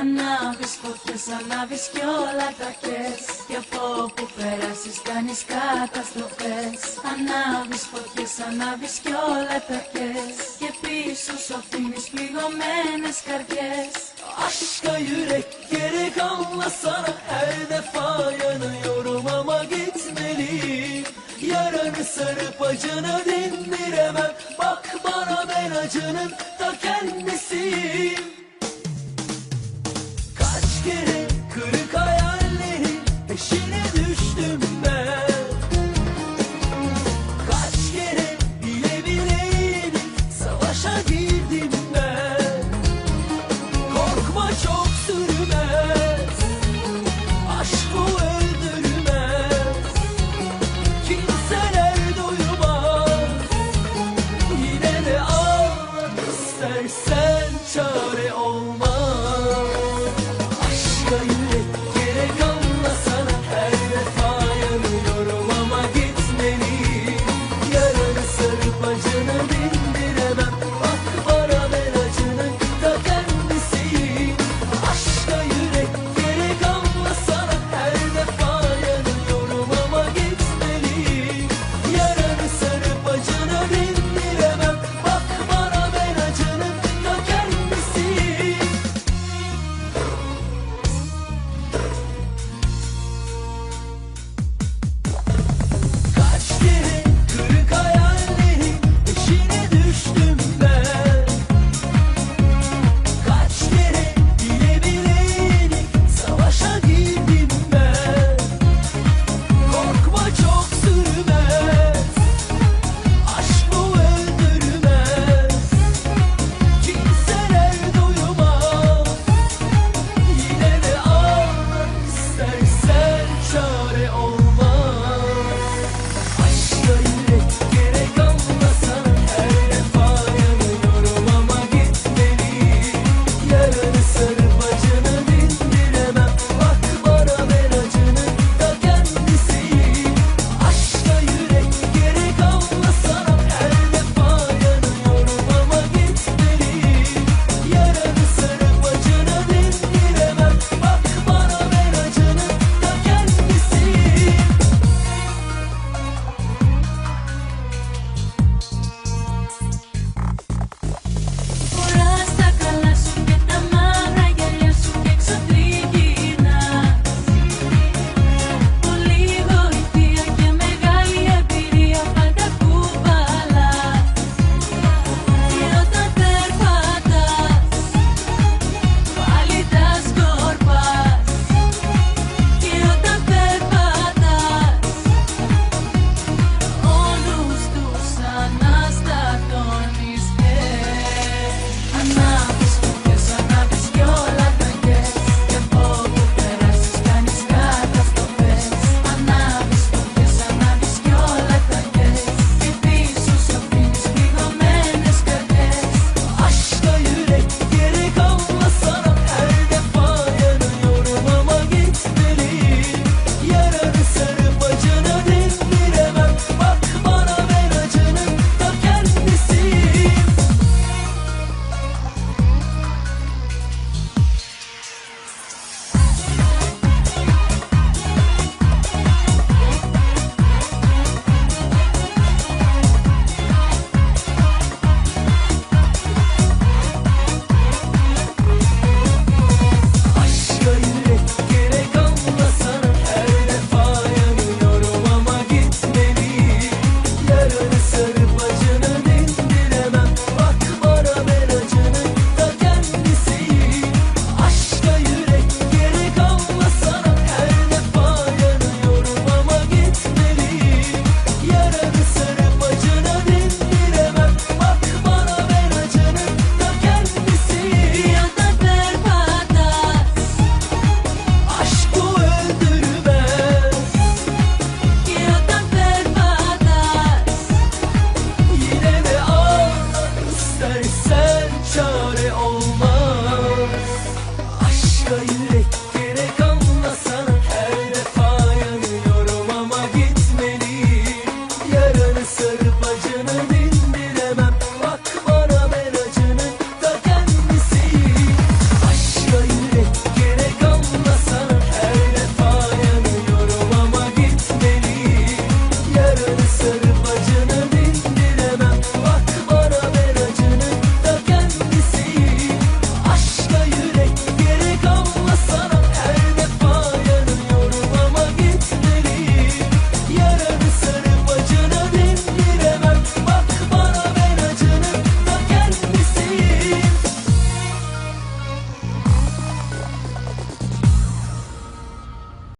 Ανάβεις φωτιές, ανάβεις κι όλα τα κες Και από όπου περάσεις κάνεις καταστροφές Ανάβεις φωτιές, ανάβεις κι όλα τα kez Και πίσω σου αφήνεις πληγωμένες καρδιές Aşka yürek gerek anlasana Her defa yanıyorum ama gitmeliyim Yaranı sarıp acını dindiremem Bak bana ben acının ta kendisiyim sarı bacı